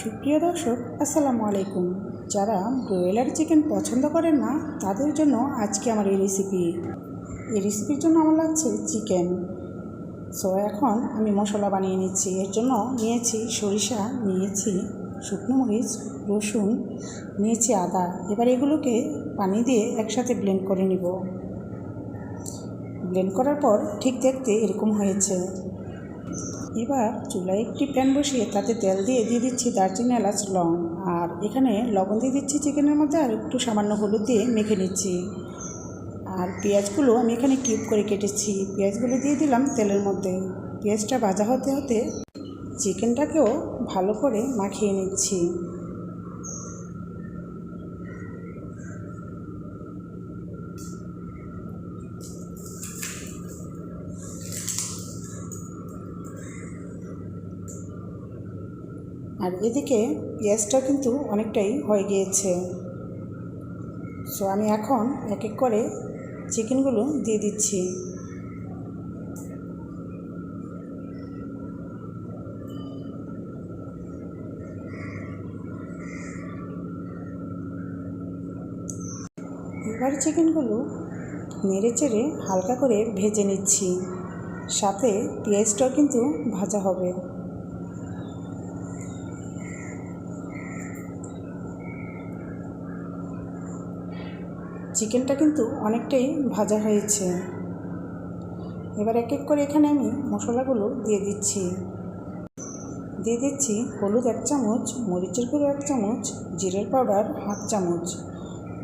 সুপ্রিয় দর্শক, আসসালামু আলাইকুম। যারা ব্রয়লার চিকেন পছন্দ করেন না, তাদের জন্য আজকে আমার এই রেসিপি এই রেসিপির জন্য আমার লাগছে চিকেন সো এখন আমি মশলা বানিয়ে নিচ্ছি। এর জন্য নিয়েছি সরিষা, নিয়েছি শুকনো মরিচ, রসুন, নিয়েছি আদা। এবার এগুলোকে পানি দিয়ে একসাথে ব্লেন্ড করে নিব। ব্লেন্ড করার পর ঠিক দেখতে এরকম হয়েছে। এবার চুলায় একটি প্যান বসিয়ে তাতে তেল দিয়ে দিয়ে দিচ্ছি দারচিনি, এলাচ লং আর এখানে লবণ দিয়ে দিচ্ছি চিকেনের মধ্যে আর একটু সামান্য হলুদ দিয়ে মেখে নিচ্ছি। আর পেঁয়াজগুলো আমি এখানে কিউব করে কেটেছি। পেঁয়াজগুলো দিয়ে দিলাম তেলের মধ্যে। পেঁয়াজটা ভাজা হতে হতে চিকেনটাকেও ভালো করে মাখিয়ে নিচ্ছি। আর এদিকে পেঁয়াজটা কিন্তু অনেকটাই হয়ে গিয়েছে। সো আমি এখন এক এক করে চিকেনগুলো দিয়ে দিচ্ছি। এবার চিকেনগুলো নেড়ে চেড়ে হালকা করে ভেজে নিচ্ছি। সাথে পেঁয়াজটাও কিন্তু ভাজা হবে। চিকেনটা কিন্তু অনেকটাই ভাজা হয়েছে। এবার এক এক করে এখানে আমি মশলাগুলো দিয়ে দিচ্ছি। দিয়ে দিচ্ছি হলুদ এক চামচ, মরিচের গুঁড়ো এক চামচ, জিরের পাউডার হাফ চামচ।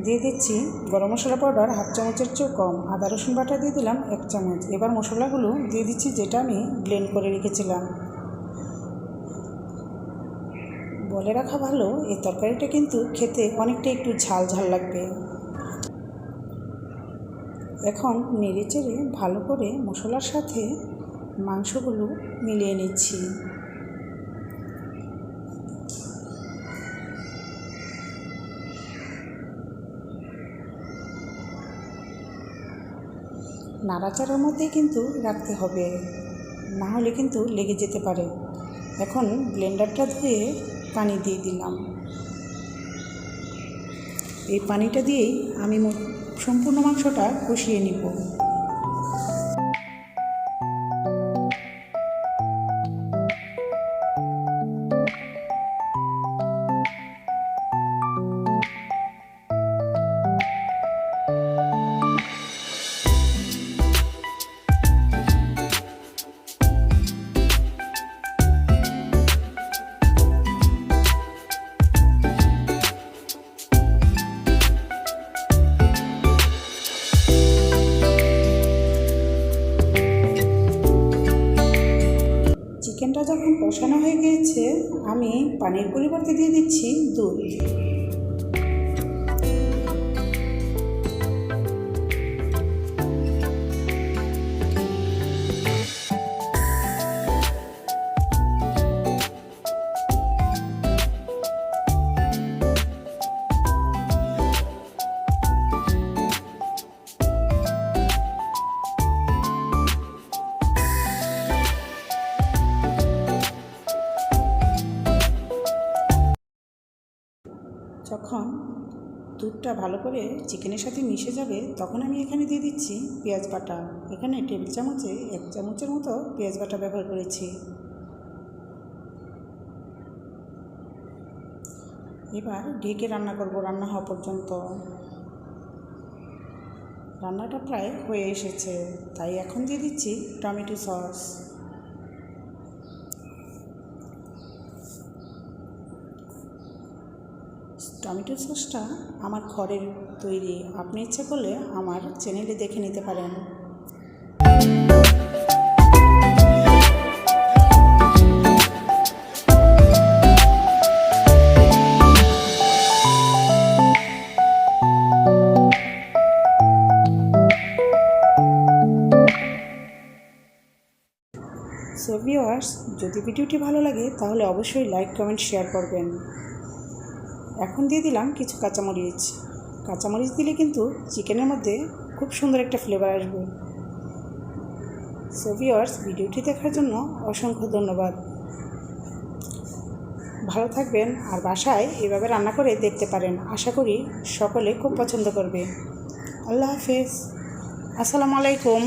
দিয়ে দিচ্ছি গরম মশলা পাউডার হাফ চামচের চেয়েও কম। আদা, রসুন বাটা দিয়ে দিলাম এক চামচ। এবার মশলাগুলো দিয়ে দিচ্ছি যেটা আমি ব্লেন্ড করে রেখেছিলাম। বলে রাখা ভালো, এই তরকারিটা কিন্তু খেতে অনেকটা একটু ঝাল ঝাল লাগবে। এখন নেড়ে চেড়ে ভালো করে মশলার সাথে মাংসগুলো মিলিয়ে নিচ্ছি। নাড়াচাড়ার মধ্যেই কিন্তু রাখতে হবে, না হলে কিন্তু লেগে যেতে পারে। এখন ব্লেন্ডারটা ধুয়ে পানি দিয়ে দিলাম। এই পানিটা দিয়েই আমি সম্পূর্ণ মাংসটা কষিয়ে নিব। চিকেনটা যখন কষানো হয়ে গিয়েছে আমি পানির পরিবর্তে দিয়ে দিচ্ছি দুধ। যখন দুধটা ভালো করে চিকেনের সাথে মিশে যাবে, তখন আমি এখানে দিয়ে দিচ্ছি পেঁয়াজ বাটা। এখানে টেবিল চামচে এক চামচের মতো পেঁয়াজ বাটা ব্যবহার করেছি। এবার ঢেকে রান্না করব, রান্না হওয়া পর্যন্ত। রান্নাটা প্রায় হয়ে এসেছে, তাই এখন দিয়ে দিচ্ছি টমেটো সস। টমেটো সসটা আমার ঘরের তৈরি। আপনি ইচ্ছে করলে আমার চ্যানেলে দেখে নিতে পারেন। সো ভিওয়ার্স যদি ভিডিওটি ভালো লাগে, তাহলে অবশ্যই লাইক কমেন্ট শেয়ার করবেন। এখন দিয়ে দিলাম কিছু কাঁচামরিচ। কাঁচামরিচ দিলে কিন্তু চিকেনের মধ্যে খুব সুন্দর একটা ফ্লেভার আসবে। সো ভিওয়ার্স ভিডিওটি দেখার জন্য অসংখ্য ধন্যবাদ। ভালো থাকবেন আর বাসায় এভাবে রান্না করে দেখতে পারেন। আশা করি সকলে খুব পছন্দ করবে। আল্লাহ হাফেজ। আসসালামু আলাইকুম।